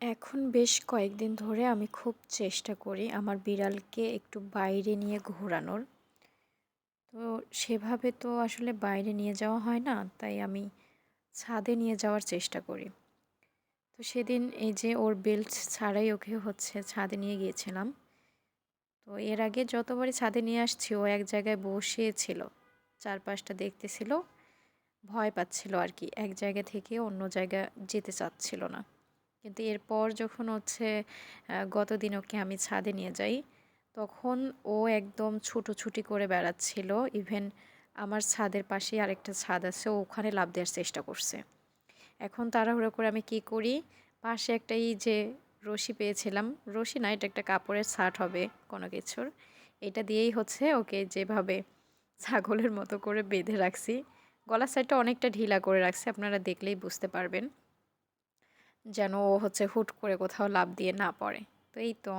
এখন বেশ কয়েকদিন ধরে আমি খুব চেষ্টা করি আমার বিড়ালকে একটু বাইরে নিয়ে ঘোরানোর। তো সেভাবে তো আসলে বাইরে নিয়ে যাওয়া হয় না, তাই আমি ছাদে নিয়ে যাওয়ার চেষ্টা করি। তো সেদিন এই যে ওর বেল্ট ছাড়াই ওকে হচ্ছে ছাদে নিয়ে গিয়েছিলাম। তো এর আগে যতবারই ছাদে নিয়ে আসছি, ও এক জায়গায় বসিয়েছিল চারপাশটা দেখতেছিল, ভয় পাচ্ছিল আর কি, এক জায়গা থেকে অন্য জায়গা যেতে চাচ্ছিল না। কিন্তু এরপর যখন হচ্ছে গত দিন ওকে আমি ছাদে নিয়ে যাই, তখন ও একদম ছুটোছুটি করে বেড়াচ্ছিল। ইভেন আমার ছাদের পাশেই আরেকটা ছাদ আছে, ওখানে লাভ দেওয়ার চেষ্টা করছে। এখন তাড়াহুড়ো করে আমি কি করি? পাশে একটা এই যে রশি পেয়েছিলাম, রশি না, এটা একটা কাপড়ের শার্ট হবে কোনো কিছুর। এটা দিয়েই হচ্ছে ওকে যেভাবে ছাগলের মতো করে বেঁধে রাখছি। গলার সাইডটা অনেকটা ঢিলা করে রাখছি, আপনারা দেখলেই বুঝতে পারবেন। যেন ও হচ্ছে হুট করে কোথাও লাভ দিয়ে না পড়ে। তো এই তো